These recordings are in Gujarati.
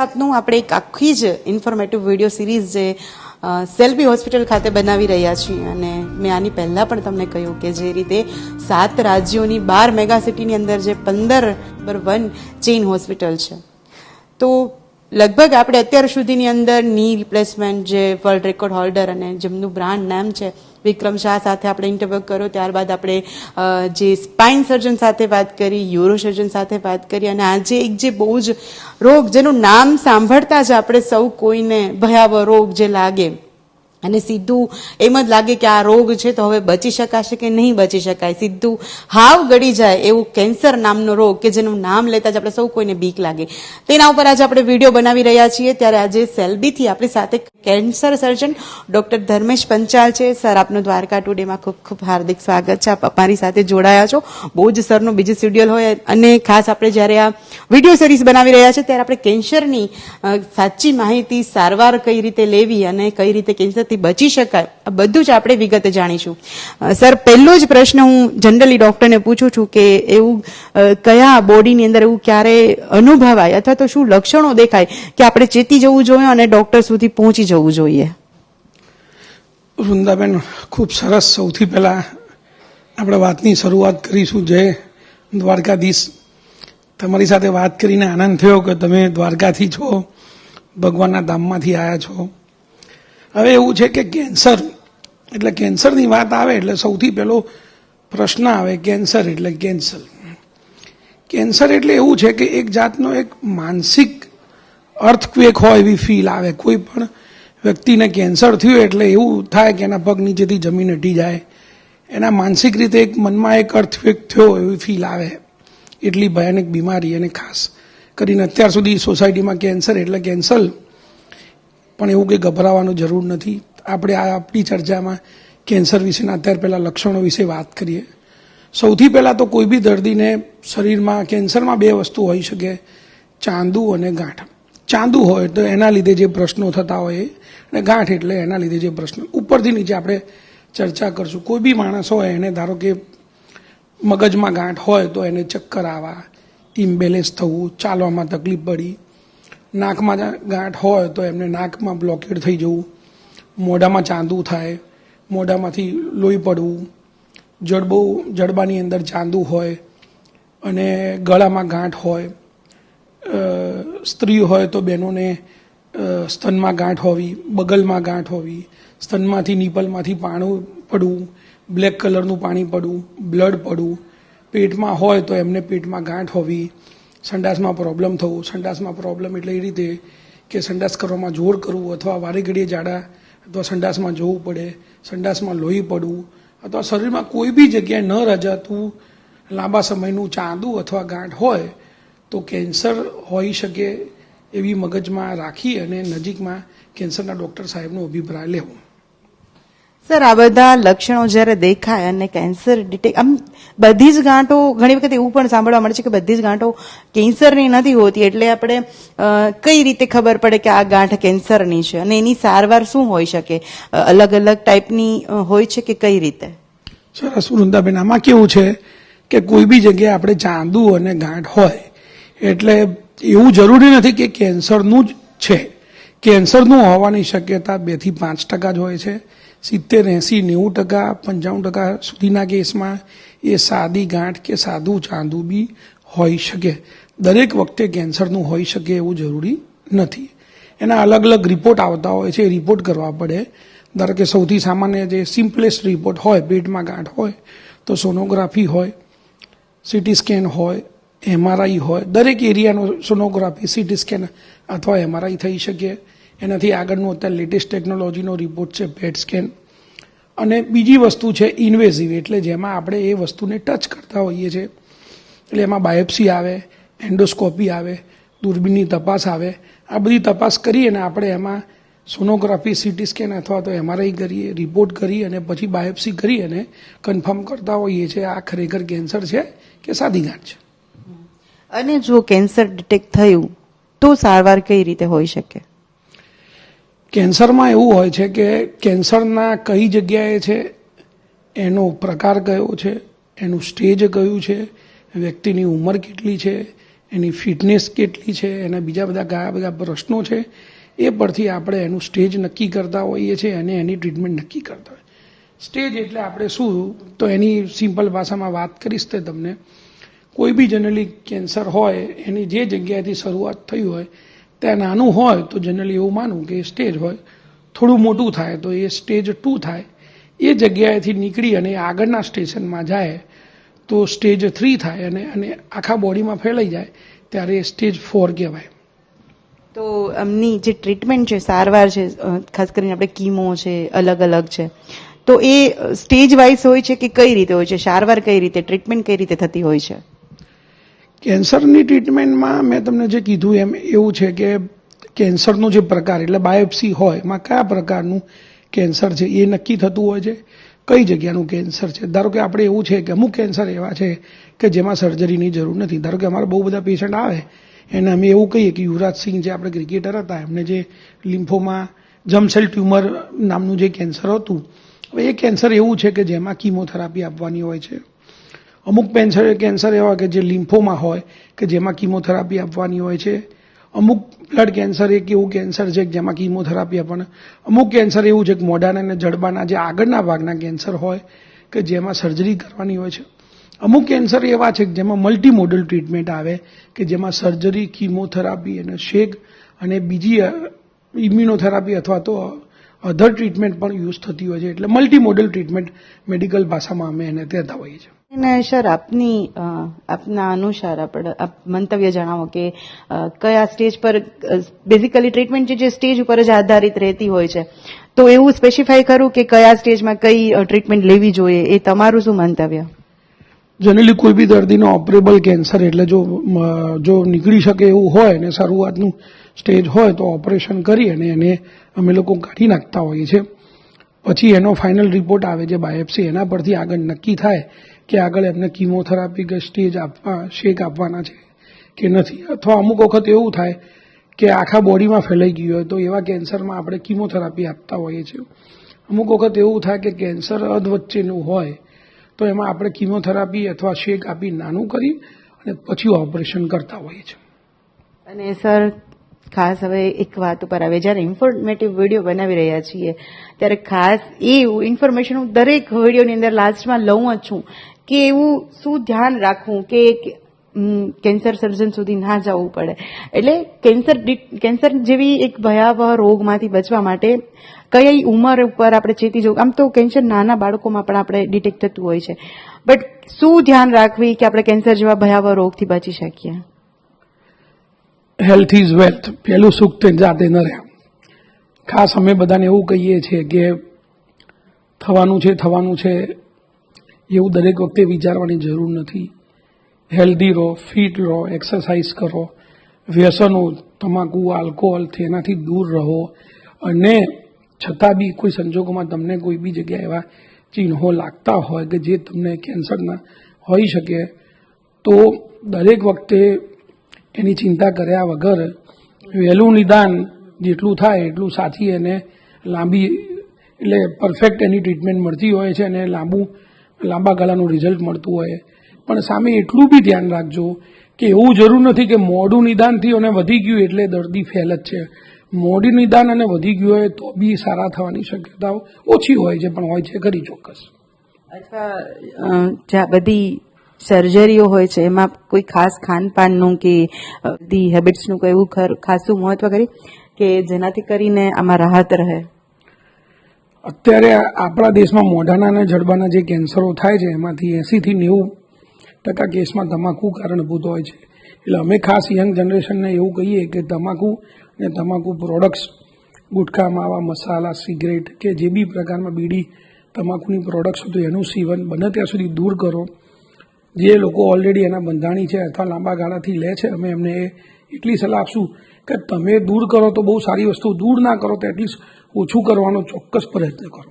આપનું આપણે એક આખી જ ઇન્ફોર્મેટિવ વીડિયો સિરીઝ જે સેલ્બી હોસ્પિટલ ખાતે બનાવી રહ્યા છીએ. અને મેં આની પહેલાં પણ તમને કહ્યું કે જે રીતે સાત રાજ્યોની બાર મેગા સિટીની અંદર જે પંદર નંબર વન ચેઇન હોસ્પિટલ છે. તો લગભગ આપણે અત્યાર સુધીની અંદરની રિપ્લેસમેન્ટ જે વર્લ્ડ રેકોર્ડ હોલ્ડર અને જેમનું બ્રાન્ડ નામ છે વિક્રમ શાહ સાથે આપણે ઇન્ટરવ્યુ કર્યો. ત્યારબાદ આપણે જે સ્પાઇન સર્જન સાથે વાત કરી યુરો સર્જન સાથે વાત કરી અને આજે એક જે બહુ જ રોગ જેનું નામ સાંભળતા જ આપણે સૌ કોઈને ભયાવહ રોગ જે લાગે અને સીધું એમ જ લાગે કે આ રોગ છે તો હવે બચી શકાશે કે નહીં બચી શકાય? સીધું હાવ ગળી જાય એવું કેન્સર નામનો રોગ કે જેનું નામ લેતા જ આપણે સૌ કોઈને બીક લાગે. તેના ઉપર આજે આપણે વીડિયો બનાવી રહ્યા છીએ. ત્યારે આજે સેલ્બીથી આપણી સાથે cancer surgeon doctor Dharmesh Panchal છે. સર, આપનું દ્વારકા ટુડેમાં ખૂબ ખૂબ હાર્દિક સ્વાગત છે. આપ અમારી સાથે જોડાયા છો. બહુ જ સરનું બીજું શેડ્યુલ હોય અને ખાસ આપણે જ્યારે આ વીડિયો સિરીઝ બનાવી રહ્યા છે ત્યારે આપણે કેન્સરની સાચી માહિતી સારવાર કઈ રીતે લેવી અને કઈ રીતે કેન્સરથી બચી શકાય. આ બધું જ આપણે વિગતે જાણીશું. સર, પહેલો જ પ્રશ્ન હું જનરલી ડોક્ટરને પૂછું છું કે એવું કયા બોડીની અંદર એવું ક્યારે અનુભવાય અથવા તો શું લક્ષણો દેખાય કે આપણે ચેતી જવું જોઈએ અને ડોક્ટર સુધી પહોંચી જવું જોઈએ? વૃંદાબેન, ખૂબ સરસ. સૌથી પહેલાં આપણે વાતની શરૂઆત કરીશું જય દ્વારકાધીશ. તમારી સાથે વાત કરીને આનંદ થયો કે તમે દ્વારકાથી છો, ભગવાનના ધામમાંથી આવ્યા છો. હવે એવું છે કે કેન્સર, એટલે કેન્સરની વાત આવે એટલે સૌથી પહેલો પ્રશ્ન આવે કેન્સર એટલે કેન્સર. કેન્સર એટલે એવું છે કે એક જાતનો એક માનસિક અર્થક્વેક હોય એવી ફીલ આવે. કોઈ પણ વ્યક્તિને કેન્સર થયું એટલે એવું થાય કે એના પગ નીચેથી જમીન હટી જાય. એના માનસિક રીતે એક મનમાં એક અર્થક્વેક થયો એવી ફીલ આવે. એટલી ભયાનક બીમારી અને ખાસ કરીને અત્યાર સુધી સોસાયટીમાં કેન્સર એટલે કેન્સર પણ એવું કંઈ ગભરાવાની જરૂર નથી. આપણે આ આપણી ચર્ચામાં કેન્સર વિશેના અત્યારે પહેલાં લક્ષણો વિશે વાત કરીએ. સૌથી પહેલાં તો કોઈ બી દર્દીને શરીરમાં કેન્સરમાં બે વસ્તુ હોઈ શકે, ચાંદુ અને ગાંઠ. ચાંદુ હોય તો એના લીધે જે પ્રશ્નો થતા હોય અને ગાંઠ એટલે એના લીધે જે પ્રશ્નો. ઉપરથી નીચે આપણે ચર્ચા કરશું. કોઈ બી માણસ હોય એને ધારો કે મગજમાં ગાંઠ હોય તો એને ચક્કર આવવા ઇમ્બેલેન્સ થવું, ચાલવામાં તકલીફ પડી નાકમાં ગાંઠ હોય તો એમને નાકમાં બ્લોકેડ થઈ જવું. મોઢામાં ચાંદું થાય, મોઢામાંથી લોહી પડવું. જડબો જડબાની અંદર ચાંદુ હોય અને ગળામાં ગાંઠ હોય. સ્ત્રી હોય તો બહેનોને સ્તનમાં ગાંઠ હોવી, બગલમાં ગાંઠ હોવી, સ્તનમાંથી, નીપલમાંથી પાણું પડવું, બ્લેક કલરનું પાણી પડવું, બ્લડ પડવું. પેટમાં હોય તો એમને પેટમાં ગાંઠ હોવી સંડાસમાં પ્રોબ્લેમ થવું, સંડાસમાં પ્રોબ્લેમ એટલે એ રીતે કે સંડાસ કરવામાં જોર કરવું અથવા વારે ઘડીએ જાડા અથવા સંડાસમાં જવું પડે, સંડાસમાં લોહી પડવું અથવા શરીરમાં કોઈ બી જગ્યાએ ન રજાતું લાંબા સમયનું ચાંદું અથવા ગાંઠ હોય તો કેન્સર હોઈ શકે એવી મગજમાં રાખી અને નજીકમાં કેન્સરના ડૉક્ટર સાહેબનો અભિપ્રાય લેવો. સર, આ બધા લક્ષણો જ્યારે દેખાય અને કેન્સર ડિટેક આમ બધી જ ગાંઠો, ઘણી વખત એવું પણ સાંભળવા મળે છે કે બધી જ ગાંઠો કેન્સરની નથી હોતી, એટલે આપણે કઈ રીતે ખબર પડે કે આ ગાંઠ કેન્સરની છે અને એની સારવાર શું હોઈ શકે? અલગ અલગ ટાઈપની હોય છે કે કઈ રીતે? સરસ વૃંદાબેન આમાં કેવું છે કે કોઈ બી જગ્યાએ આપણે ચાંદુ અને ગાંઠ હોય, એટલે એવું જરૂરી નથી કે કેન્સરનું જ છે. કેન્સરનું હોવાની શક્યતા બેથી પાંચ ટકા જ હોય છે. સિત્તેર એંસી નેવું ટકા, પંચાણું ટકા સુધીના કેસમાં એ સાદી ગાંઠ કે સાદું ચાંદું બી હોઈ શકે. દરેક વખતે કેન્સરનું હોઈ શકે એવું જરૂરી નથી. એના અલગ અલગ રિપોર્ટ આવતા હોય છે, એ રિપોર્ટ કરવા પડે. ધારો કે સૌથી સામાન્ય જે સિમ્પલેસ્ટ રિપોર્ટ હોય, પેટમાં ગાંઠ હોય, તો સોનોગ્રાફી હોય, સીટી સ્કેન હોય, એમઆરઆઈ હોય, દરેક એરિયાનો સોનોગ્રાફી, સીટી સ્કેન અથવા એમઆરઆઈ થઈ શકે. એનાથી આગળનું અત્યારે લેટેસ્ટ ટેકનોલોજીનો રિપોર્ટ છે પેટ સ્કેન અને બીજી વસ્તુ છે ઇન્વેઝિવ એટલે જેમાં આપણે એ વસ્તુને ટચ કરતા હોઈએ છીએ. એટલે એમાં બાયોપ્સી આવે એન્ડોસ્કોપી આવે, દૂરબીનની તપાસ આવે. આ બધી તપાસ કરી અને આપણે એમાં સોનોગ્રાફી સીટી સ્કેન અથવા તો એમઆરઆઈ કરીએ રિપોર્ટ કરી અને પછી બાયોપ્સી કરી અને કન્ફર્મ કરતા હોઈએ છીએ આ ખરેખર કેન્સર છે કે સાદી ગાંઠ છે. અને જો કેન્સર ડિટેક્ટ થયું, તો સારવાર કઈ રીતે હોઈ શકે? કેન્સરમાં એવું હોય છે કે કેન્સરના કઈ જગ્યાએ છે, એનો પ્રકાર કયો છે, એનું સ્ટેજ કયું છે, વ્યક્તિની ઉંમર કેટલી છે, એની ફિટનેસ કેટલી છે, એના બીજા બધા કયા બધા પ્રશ્નો છે, એ પરથી આપણે એનું સ્ટેજ નક્કી કરતા હોઈએ છીએ અને એની ટ્રીટમેન્ટ નક્કી કરતા હોય સ્ટેજ એટલે આપણે શું? તો એની સિમ્પલ ભાષામાં વાત કરીશ તે તમને. કોઈ બી જનરલી કેન્સર હોય, એની જે જગ્યાએથી શરૂઆત થઈ હોય ત્યાં નાનું હોય તો જનરલી એવું માનવું કે સ્ટેજ હોય. થોડું મોટું થાય તો એ સ્ટેજ ટુ થાય. એ જગ્યાએથી નીકળી અને આગળના સ્ટેશનમાં જાય તો સ્ટેજ થ્રી થાય અને અને આખા બોડીમાં ફેલાઈ જાય ત્યારે એ સ્ટેજ ફોર કહેવાય. તો એમની જે ટ્રીટમેન્ટ છે, સારવાર છે ખાસ કરીને આપણે કીમો છે, અલગ અલગ છે, તો એ સ્ટેજ વાઇઝ હોય છે કે કઈ રીતે હોય છે? સારવાર કઈ રીતે ટ્રીટમેન્ટ કઈ રીતે થતી હોય છે? કેન્સરની ટ્રીટમેન્ટમાં મેં તમને જે કીધું એમ એવું છે કે કેન્સરનો જે પ્રકાર, એટલે બાયોપ્સી હોય, એમાં કયા પ્રકારનું કેન્સર છે, એ નક્કી થતું હોય છે? કઈ જગ્યાનું કેન્સર છે? ધારો કે આપણે એવું છે કે અમુક કેન્સર એવા છે કે જેમાં સર્જરીની જરૂર નથી. ધારો કે અમારા બહુ બધા પેશન્ટ આવે, એને અમે એવું કહીએ કે યુવરાજ સિંહ જે આપણે ક્રિકેટર હતા, એમને જે લિમ્ફોમાં જમસેલ ટ્યુમર નામનું જે કેન્સર હતું, હવે એ કેન્સર એવું છે કે જેમાં કીમોથેરાપી આપવાની હોય છે. અમુક કેન્સર કેન્સર એવા કે જે લિમ્ફોમાં હોય, કે જેમાં કીમોથેરાપી આપવાની હોય છે. અમુક બ્લડ કેન્સર એક એવું કેન્સર છે જેમાં કીમોથેરાપી આપણને અમુક કેન્સર એવું છે કે મોઢાના અને જડબાના જે આગળના ભાગના કેન્સર હોય, કે જેમાં સર્જરી કરવાની હોય છે. અમુક કેન્સર એવા છે કે જેમાં મલ્ટી મોડલ ટ્રીટમેન્ટ આવે, કે જેમાં સર્જરી, કીમોથેરાપી અને શેક અને બીજી ઇમ્યુનોથેરાપી અથવા તો અધર ટ્રીટમેન્ટ પણ યુઝ થતી હોય છે. એટલે મલ્ટી મોડલ ટ્રીટમેન્ટ મેડિકલ ભાષામાં અમે એને કહેતા હોઈએ છીએ. સર, આપની આપના અનુસાર આપણે આપ મંતવ્ય જણાવો કે કયા સ્ટેજ પર બેઝિકલી ટ્રીટમેન્ટ જે સ્ટેજ ઉપર જ આધારિત રહેતી હોય છે. તો એવું સ્પેસિફાઈ કરું કે કયા સ્ટેજમાં કઈ ટ્રીટમેન્ટ લેવી જોઈએ? એ તમારું શું મંતવ્ય? જનરલી કોઈ બી દર્દીનો ઓપરેબલ કેન્સર એટલે જો જો નીકળી શકે એવું હોય અને શરૂઆતનું સ્ટેજ હોય તો ઓપરેશન કરી અને એને અમે લોકો કાઢી નાખતા હોઈએ છીએ. પછી એનો ફાઇનલ રિપોર્ટ આવે છે બાયોપ્સી એના પરથી આગળ નક્કી થાય કે આગળ એમને કિમોથેરાપી કે સ્ટેજ આપવા, શેક આપવાના છે કે નથી? અથવા અમુક વખત એવું થાય કે આખા બોડીમાં ફેલાઈ ગયું હોય તો એવા કેન્સરમાં આપણે કીમોથેરાપી આપતા હોઈએ છીએ. અમુક વખત એવું થાય કે કેન્સર અધ વચ્ચેનું હોય તો એમાં આપણે કિમોથેરાપી અથવા શેક આપી નાનું કરી અને પછી ઓપરેશન કરતા હોઈએ છીએ. અને સર ખાસ હવે એક વાત ઉપર આવે. જ્યારે ઇન્ફોર્મેટિવ વીડિયો બનાવી રહ્યા છીએ, ત્યારે ખાસ એ ઇન્ફોર્મેશન હું દરેક વિડીયોની અંદર લાસ્ટમાં લઉં જ છું કે એવું શું ધ્યાન રાખવું કે કેન્સર સર્જન સુધી ના જવું પડે. એટલે કેન્સર કેન્સર જેવી એક ભયાવહ રોગમાંથી બચવા માટે કઈ ઉંમર ઉપર આપણે ચેતી જવું, આમ તો કેન્સર નાના બાળકોમાં પણ આપણે ડિટેક્ટ થતું હોય છે. બટ શું ધ્યાન રાખવી કે આપણે કેન્સર જેવા ભયાવહ રોગથી બચી શકીએ? હેલ્થ ઇઝ વેલ્થ પહેલું સુખ તે જાતે ન રહે. ખાસ અમે બધાને એવું કહીએ છીએ કે થવાનું છે થવાનું છે, એવું દરેક વખતે વિચારવાની જરૂર નથી. હેલ્ધી રહો ફિટ રહો એક્સરસાઇઝ કરો, વ્યસનો, તમાકુ આલ્કોહોલ તેનાથી દૂર રહો. અને છતાં બી કોઈ સંજોગોમાં તમને કોઈ બી જગ્યાએ એવા ચિહ્નો લાગતા હોય કે જે તમને કેન્સરના હોઈ શકે, તો દરેક વખતે એની ચિંતા કર્યા વગર વહેલું નિદાન જેટલું થાય એટલું સાથી એને લાંબી, એટલે પરફેક્ટ એની ટ્રીટમેન્ટ મળતી હોય છે અને લાંબુ, લાંબા ગાળાનું રિઝલ્ટ મળતું હોય. પણ સામે એટલું બી ધ્યાન રાખજો કે એવું જરૂર નથી કે મોડું નિદાનથી અને વધી ગયું એટલે દર્દી ફેલ જ છે. મોડી નિદાન અને વધી ગયું હોય તો બી સારા થવાની શક્યતાઓ ઓછી હોય છે, પણ હોય છે ખરી ચોક્કસ. અથવા બધી સર્જરીઓ હોય છે, એમાં કોઈ ખાસ ખાનપાનનું કે ધી હેબિટ્સનું કોઈ એવું ખાસું મહત્વ કરી કે જેનાથી કરીને આમાં રાહત રહે? અત્યારે આપણા દેશમાં મોઢાના અને જડબાના જે કેન્સરો થાય છે, એમાંથી એંસીથી નેવું ટકા કેસમાં તમાકુ કારણભૂત હોય છે. એટલે અમે ખાસ યંગ જનરેશનને એવું કહીએ કે તમાકુ અને તમાકુ પ્રોડક્ટ્સ ગુટખા માવા મસાલા, સિગરેટ કે જે બી પ્રકારમાં બીડી, તમાકુની પ્રોડક્ટ્સ હતું એનું સેવન બને ત્યાં સુધી દૂર કરો. જે લોકો ઓલરેડી એના બંધાણી છે અથવા લાંબા ગાળાથી લે છે અમે એમને એટલી સલાહ આપશું કે તમે દૂર કરો તો બહુ સારી વસ્તુ દૂર ના કરો તો એટલીસ્ટ ઓછું કરવાનો ચોક્કસ પ્રયત્ન કરો.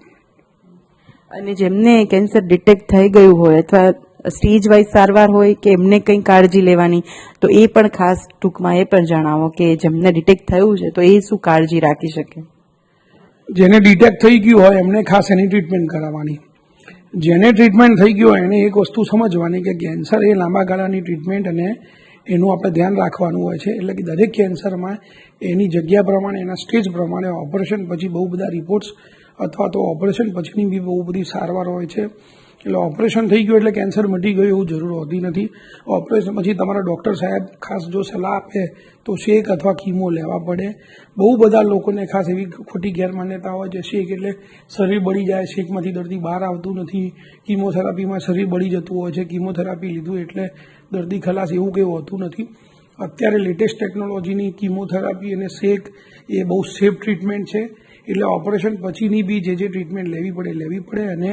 અને જેમને કેન્સર ડિટેક્ટ થઈ ગયું હોય અથવા સ્ટેજ વાઇઝ સારવાર હોય કે એમને કંઈ કાળજી લેવાની તો એ પણ ખાસ ટૂંકમાં એ પણ જણાવો કે જેમને ડિટેક્ટ થયું છે તો એ શું કાળજી રાખી શકે? જેને ડિટેક્ટ થઈ ગયું હોય એમને ખાસ એની ટ્રીટમેન્ટ કરાવવાની. જેને ટ્રીટમેન્ટ થઈ ગયો એને એક વસ્તુ સમજવાની કે કેન્સર એ લાંબા ગાળાની ટ્રીટમેન્ટ અને એનું આપણે ધ્યાન રાખવાનું હોય છે. એટલે કે દરેક કેન્સરમાં એની જગ્યા પ્રમાણે, એના સ્ટેજ પ્રમાણે ઓપરેશન પછી બહુ બધા રિપોર્ટ્સ અથવા તો ઓપરેશન પછીની બી બહુ બધી સારવાર હોય છે. એટલે ઓપરેશન થઈ ગયું એટલે કેન્સર મટી ગયું એવું જરૂર હોતી નથી. ઓપરેશન પછી તમારા ડૉક્ટર સાહેબ ખાસ જો સલાહ આપે તો શેક અથવા કીમો લેવા પડે. બહુ બધા લોકોને ખાસ એવી ખોટી ગેરમાન્યતા હોય છે, શેક એટલે શરીર બળી જાય, શેકમાંથી દર્દી બહાર આવતું નથી. કીમોથેરાપીમાં શરીર બળી જતું હોય છે, કીમોથેરાપી લીધું એટલે દર્દી ખલાસ એવું કંઈ હોતું નથી. અત્યારે લેટેસ્ટ ટેકનોલોજીની કીમોથેરાપી અને શેક એ બહુ સેફ ટ્રીટમેન્ટ છે. એટલે ઓપરેશન પછીની બી જે જે ટ્રીટમેન્ટ લેવી પડે લેવી પડે અને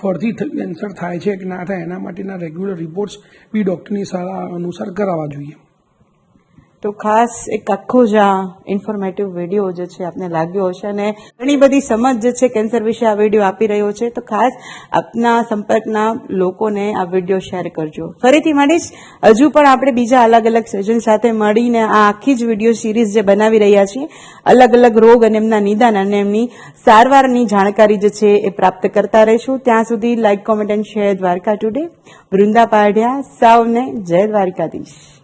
ફરતી કેન્સર થાય છે કે ના થાય એના માટેના રેગ્યુલર રિપોર્ટ્સ બી ડૉક્ટરની સલાહ અનુસાર કરાવવા જોઈએ. તો ખાસ એક આખો જ આ ઇન્ફોર્મેટિવ વીડિયો જે છે આપને લાગ્યો હશે અને ઘણી બધી સમજ જે છે કેન્સર વિશે આ વીડિયો આપી રહ્યો છે. તો ખાસ આપના સંપર્કના લોકોને આ વીડિયો શેર કરજો. ફરીથી મળીશ. હજુ પણ આપણે બીજા અલગ અલગ સર્જન સાથે મળીને આ આખી જ વીડિયો સિરીઝ જે બનાવી રહ્યા છીએ, અલગ અલગ રોગ અને એમના નિદાન અને એમની સારવારની જાણકારી જે છે એ પ્રાપ્ત કરતા રહીશું. ત્યાં સુધી like comment and share Dwarka today Vrunda Padhya, સૌને જય દ્વારકાધીશ.